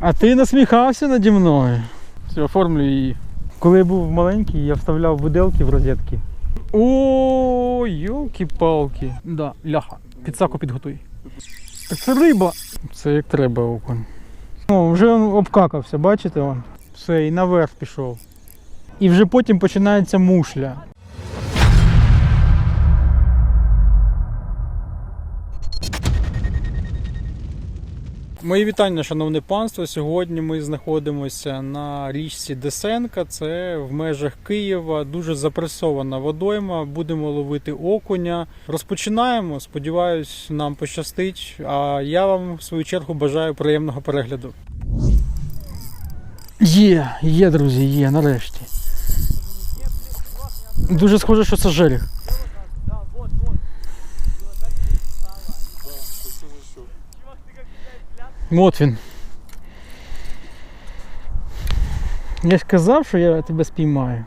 А ти насміхався наді мною? Все, оформлю її. Коли я був маленький, я вставляв виделки в розетки. О, йолки-палки. Да, ляха. Підсаку підготуй. Так це риба. Це як треба окунь. О, вже він обкакався, бачите он? Все, і наверх пішов. І вже потім починається мушля. Мої вітання, шановне панство. Сьогодні ми знаходимося на річці Десенка. Це в межах Києва. Дуже запресована водойма. Будемо ловити окуня. Розпочинаємо. Сподіваюсь, нам пощастить. А я вам в свою чергу бажаю приємного перегляду. Є, є, друзі, є, нарешті. Дуже схоже, що це жеріх. От він. Я ж казав, що я тебе спіймаю.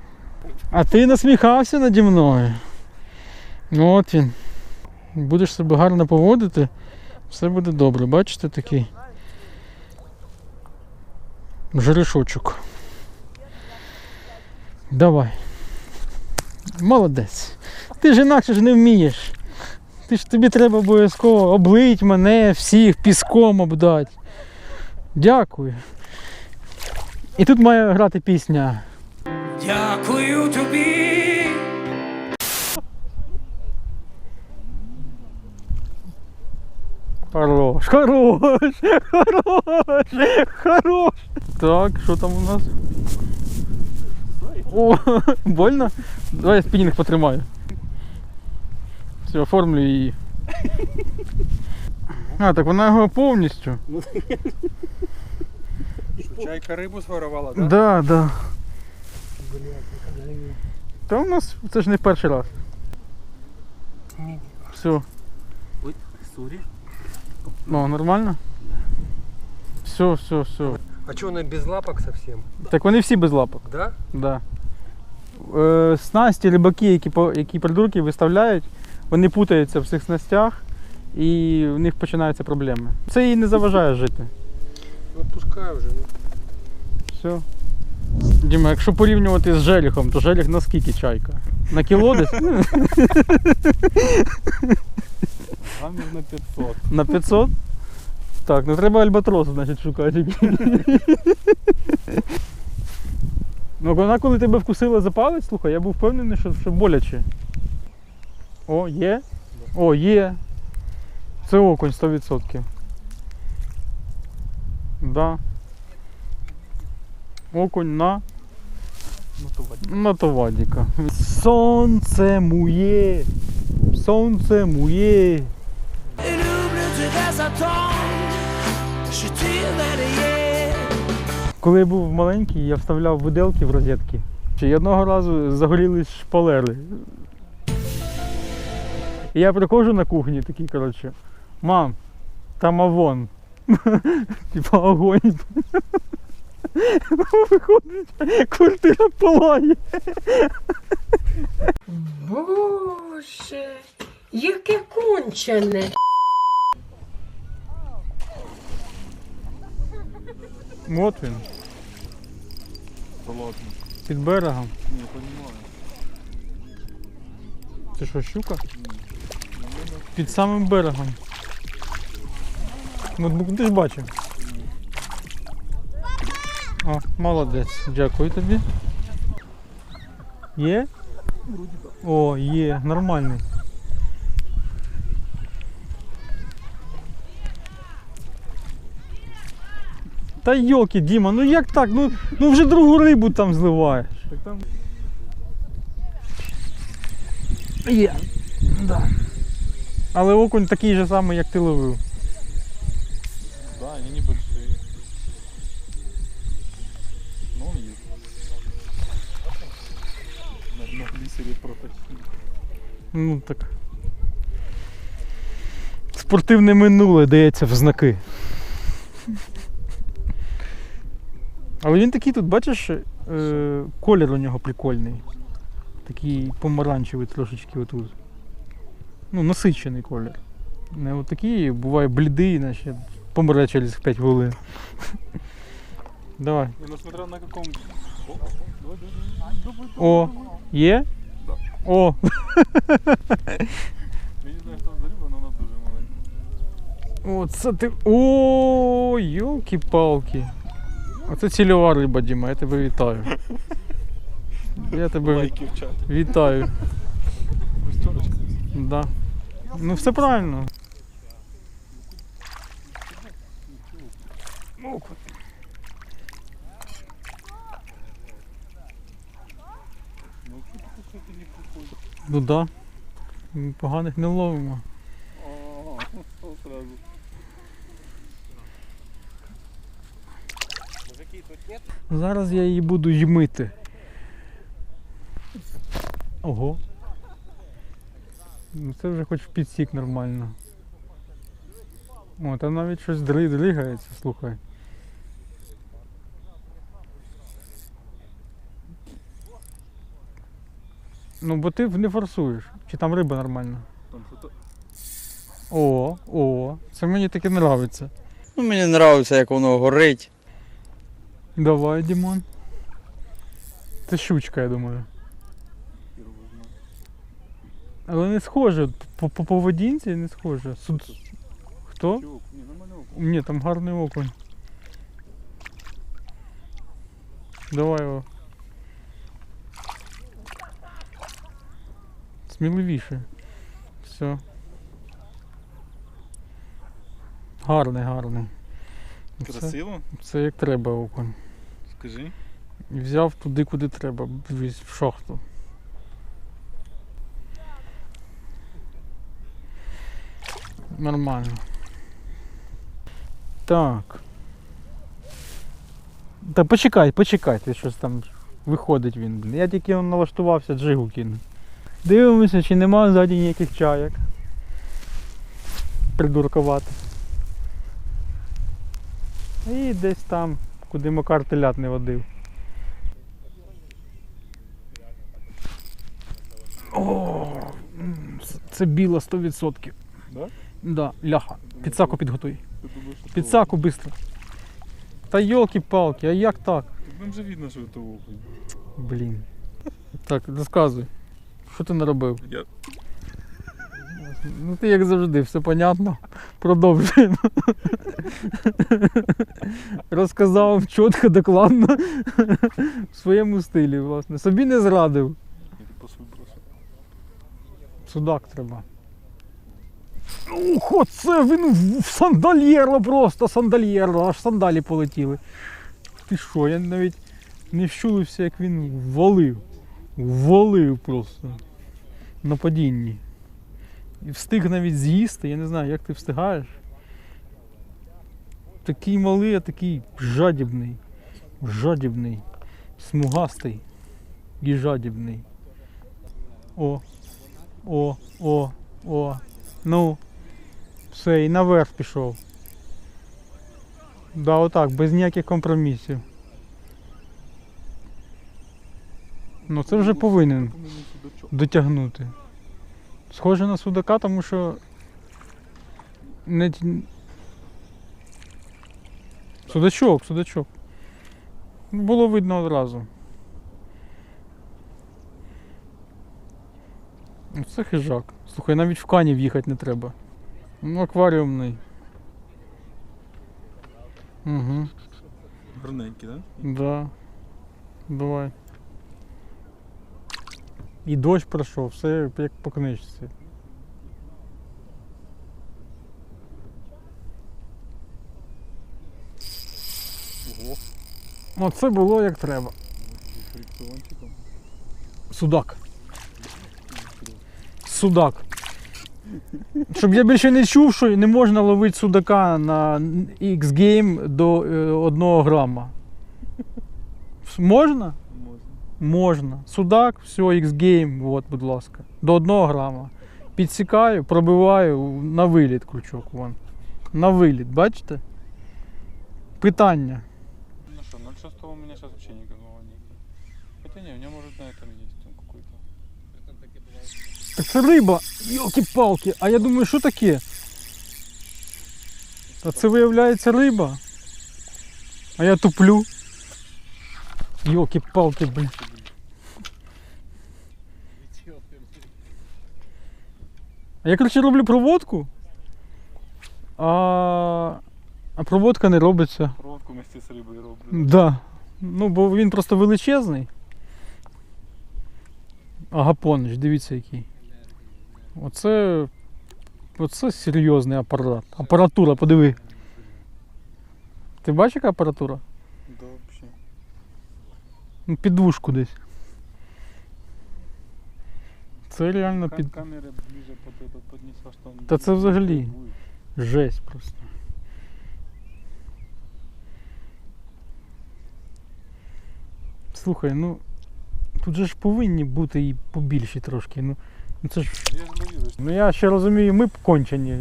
А ти насміхався наді мною. От він. Будеш себе гарно поводити, все буде добре. Бачите такий жерешочок. Давай. Молодець. Ти ж інакше ж не вмієш. Ти ж тобі треба обов'язково облить мене, всіх піском обдати. Дякую. І тут має грати пісня. Дякую тобі. Хорош, хорош, хорош, хорош. Так, що там у нас? О, больно? Давай я спінінг потримаю. Все, оформлю її. А, так вона його повністю. Чайка рибу своровала, так? Да, да. Та у нас це ж не перший раз. Все. Ой, сурі. Ну, нормально? Все, все, все. А что, она без лапок совсем? Так вони всі без лапок. Да? Да. Е, снасті, рибаки, які, по- які придурки виставляють, вони путаються в цих снастях і в них починаються проблеми. Це їй не заважає жити. Отпускай уже. Ну. Все. Діма, якщо порівнювати з желіхом, то желіх на скільки чайка? На кіло десь? Грамів на 500. На 500? Так, ну треба альбатросу, значить, шукати. ну вона коли тебе вкусила за палець, слухай, я був впевнений, що, що боляче. О, є? О, є. Це окунь 100%. Да. Окунь на товадника. Сонце мує. Сонце мує. Люблю тебе за то, що ти є. Коли я був маленький, я вставляв виделки в розетки. І одного разу загорілись шпалери. І я приходжу на кухні такий, коротше, мам, там авон. Типа огонь. Виходить, квартира палає. Боже, яке кончене. От він, Холодно. під берегом. Понимаю. Це що, щука? Під самим берегом. Ну, ти ж бачив. О, молодець. Дякую тобі. Є? О, є, нормальний. Та йоки, Діма, ну як так? Ну, ну вже другу рибу там зливаєш. Так там Є. Да. Але окунь такий же самий, як ти ловив. Да, они небольшие. Но он есть. На, на глиссере протащили. Ну так. Спортивне минуле дається в знаки. Але він такий тут, бачиш, е, колір у нього прикольний. Такий помаранчевий трошечки отут. Ну, насичений колір. Не от такий, буває блідий, наче помре через 5 хвилин. Давай. Не, ну смотря на каком... О, є? Да. О, Я не знаю, що за риба, але вона дуже маленька. оце ти. О, йолки-палки. Оце цільова риба, Діма, я тебе вітаю. Я тебе Лайки в чат. вітаю. Да. Ну все правильно. Ну, да. Ми Поганих не ловимо. О. Зараз я її буду ймити. Ого. Ну це вже хоч підсік нормально. О, там навіть щось дри- дригається, слухай. Ну, бо ти не форсуєш. Чи там риба нормальна? О, о, це мені таке нравиться. Ну, мені подобається, як воно горить. Давай, Дімон. Це щучка, я думаю. Але не схоже. По, по поведінці не схоже. Суд... Хто? Ні, там гарний окунь. Давай його. Сміливіше. Все. Гарний, гарний. Красиво? це як треба окунь. Скажи. Взяв туди, куди треба, в шахту. Нормально. Так. Та почекай, почекай, ти щось там виходить він. Я тільки налаштувався, джигу кину. Дивимося, чи нема ззаді ніяких чаяк. Придуркувати. І десь там, куди Макар телят не водив. О, це- біла 100%. Да? Да, ляха. Підсаку підготуй. Ты думаешь, что Підсаку швидко. Та йолки-палки, а як так? Так Нам же видно, что это окунь. Блін. Так, розказуй. Що ти наробив? Я... Ну ти як завжди, все понятно. Продовжуємо. Розказав чітко, докладно. В своєму стилі, власне. Собі не зрадив. Я просто выбросил. Судак треба. Ух, оце він в- сандальєро просто, сандальєро, аж сандалі полетіли. Ти що, я навіть не вщулився, як він валив. Валив просто. На падінні. І встиг навіть з'їсти, я не знаю, як ти встигаєш. Такий малий, а такий жадібний. Жадібний. Смугастий і жадібний. О, о, о, о. Ну. Все, і наверх пішов. Да, отак, без ніяких компромісів. Ну це вже повинен дотягнути. Схоже на судака, тому що. Не... Судачок, судачок. Було видно одразу. Ну, Це хижак. Слухай, навіть в кані в'їхати не треба. Ну, акваріумний. Угу. Гарненький, да? Да. Давай. І дощ пройшов, все як по книжці. Ого. Оце було як треба. Судак. Судак. Щоб я більше не чув, що не можна ловити судака на X-Game до 1 грама. Можна? Можна. Судак, все, X-Game, от, будь ласка. До 1 грама. Підсікаю, пробиваю на виліт крючок. Вон. На виліт, бачите? Питання. Ну что, 0,6 у меня сейчас вообще никакого нет. Хотя не, у меня может на этом есть там какой-то. Так це риба, йолки-палки, а я думаю, що таке? А це виявляється риба. А я туплю. Йолки-палки, блін. А я, коротше, роблю проводку. А, а проводка не робиться. Проводку вместе з рибою роблю. Да. Ну, бо він просто величезний. Агапонич, дивіться який. Оце. Оце серйозний апарат. Апаратура, подиви. Ти бачиш, яка апаратура? Да. Ну, під двушку десь. Це реально Під... Камера ближе что он... Та це взагалі. Жесть просто. Слухай, ну. Тут же ж повинні бути і побільші трошки. Ну це ж. Ну я ще розумію, ми б кончені.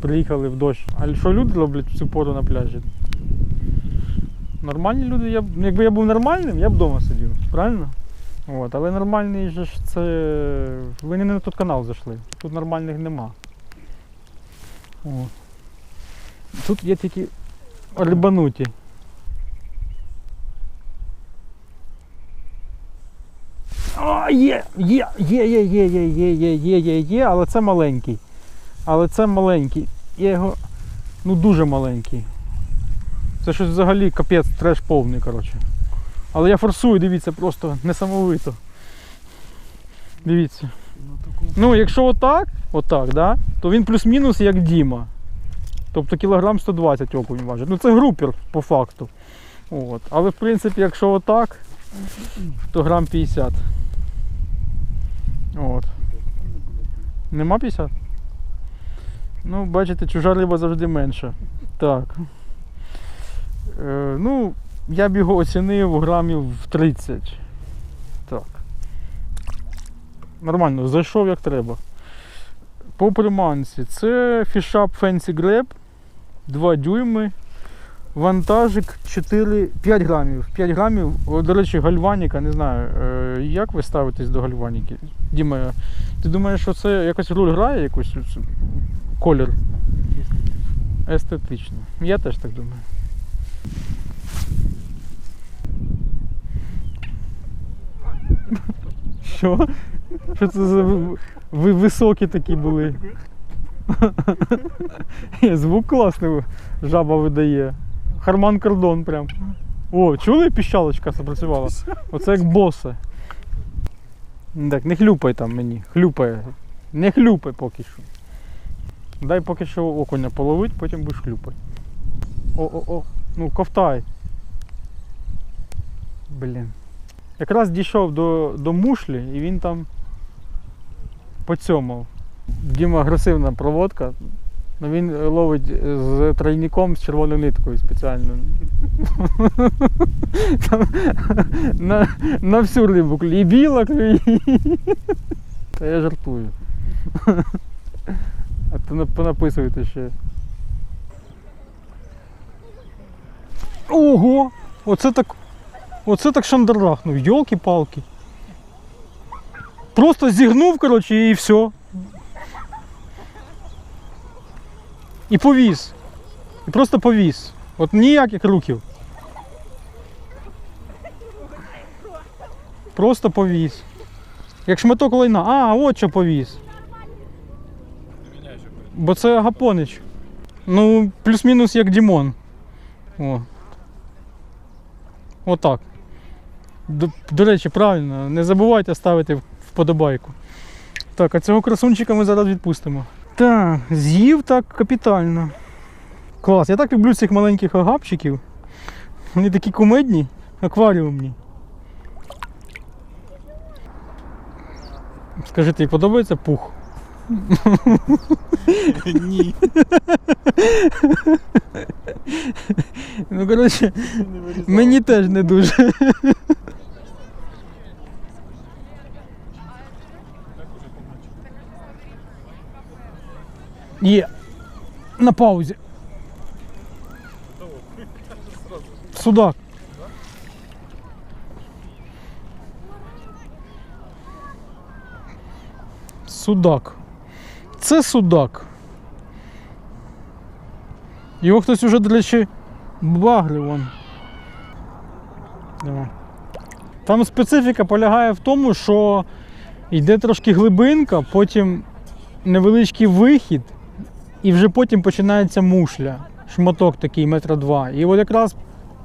Приїхали в дощ. А що люди роблять в цю пору на пляжі? Нормальні люди, я б, ну, якби я був нормальним, я б вдома сидів, правильно? От, але нормальний же ж це. Ви не на той канал зайшли. Тут нормальних нема. О. Тут є тільки рибануті. А, є, є, є, є, є, є, є, є, є, є, є, але це маленький. Але це маленький. Я його. Ну дуже маленький. Це щось взагалі капець, треш повний, коротше. Але я форсую, дивіться, просто несамовито. Дивіться. Ну, якщо отак, отак, да, то він плюс-мінус як Діма. Тобто кілограм 120 окунь важить. Ну це групер по факту. От. Але в принципі, якщо отак, то грам 50. От. Нема 50? Ну, бачите, чужа риба завжди менша. Так. Е, ну, я б його оцінив грамів в 30. Так. Нормально, зайшов як треба. По приманці. Це фішап Fancy Grab 2 дюйми. Вантажик 4, 5 грамів. 5 грамів, до речі, гальваніка, не знаю, е, як ви ставитесь до гальваніки? Діма, ти думаєш, що це якось роль грає, якусь колір? Естетично. Я теж так думаю. Що? Що це за ви, ви високі такі були? Звук класний жаба видає. Харман кордон прям. О, чули піщалочка запрацювала? Оце як боса. Так, не хлюпай там мені. Хлюпай. Не хлюпай поки що. Дай поки що окуня половить, потім будеш хлюпати. О-о-о. Ну, ковтай. Блін. Якраз дійшов до, до мушлі і він там поцьомав. Діма агресивна проводка. Ну він ловить з тройником з червоною ниткою спеціально. Там на, на всю рибу. І біла клює. Та я жартую. А то на- понаписуєте ще. Ого! Оце так. Оце так шандарахнув, йолки-палки. Просто зігнув, коротше, і все. І повіз. І просто повіз. От ніяких руків. Просто повіз. Як шматок лайна. А, от що повіз. Бо це Агапонич. Ну, плюс-мінус як Дімон. О. Отак. До, до речі, правильно, не забувайте ставити вподобайку. Так, а цього красунчика ми зараз відпустимо. Так, з'їв так капітально. Клас, я так люблю цих маленьких агапчиків. Вони такі кумедні, акваріумні. Скажи, тобі подобається пух? Ні. Ну, коротше, мені теж не дуже. Є. На паузі. Судак. Судак. Це судак. Його хтось уже, до речі, вон. Там специфіка полягає в тому, що йде трошки глибинка, потім невеличкий вихід, і вже потім починається мушля. Шматок такий метра два. І от якраз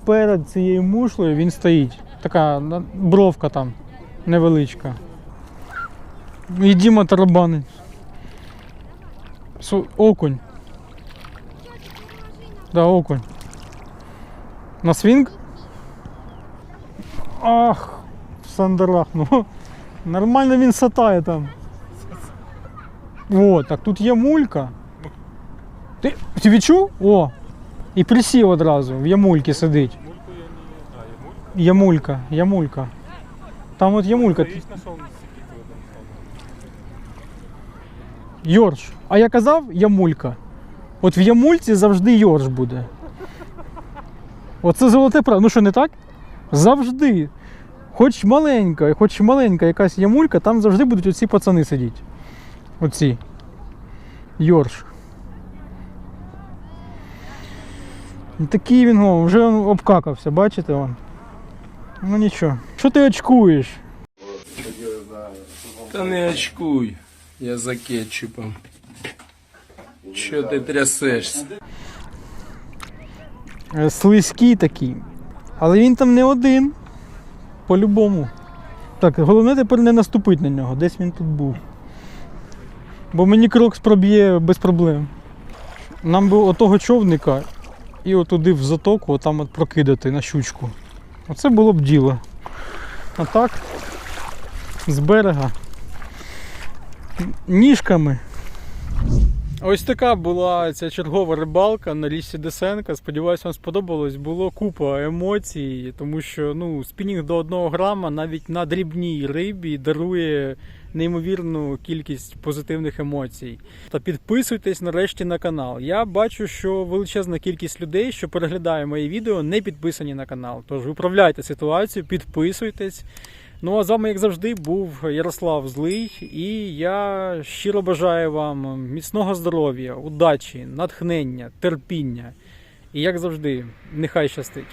перед цією мушлею він стоїть. Така бровка там невеличка. І Діма тарабанить. Окунь. Да, окунь. На свінг? Ах, в ну. Нормально він сатає там. О, так тут є мулька. Ти, ти відчув? О! І присів одразу, в ямульки сидить. Мульку я не... Ямулька, ямулька. Там от ямулька. Йорш. А я казав ямулька. От в ямульці завжди йорш буде. Оце золоте правило. Ну що, не так? Завжди. Хоч маленька, хоч маленька якась ямулька, там завжди будуть оці пацани сидіти. Оці. Йорш. Такий він о, вже обкакався, бачите он. Ну нічого. Що ти очкуєш? Та не очкуй, я за кетчупом. Чо ти трясешся? Е, слизький такий. Але він там не один. По-любому. Так, головне тепер не наступити на нього, десь він тут був. Бо мені крокс проб'є без проблем. Нам би отого човника і отуди в затоку, отам от прокидати на щучку. Оце було б діло. А так, з берега. Ніжками. Ось така була ця чергова рибалка на річці Десенка. Сподіваюсь, вам сподобалось. Було купа емоцій, тому що ну, спінінг до 1 грама навіть на дрібній рибі дарує неймовірну кількість позитивних емоцій. Та підписуйтесь нарешті на канал. Я бачу, що величезна кількість людей, що переглядає мої відео, не підписані на канал. Тож виправляйте ситуацію, підписуйтесь. Ну а з вами, як завжди, був Ярослав Злий, і я щиро бажаю вам міцного здоров'я, удачі, натхнення, терпіння. І як завжди, нехай щастить.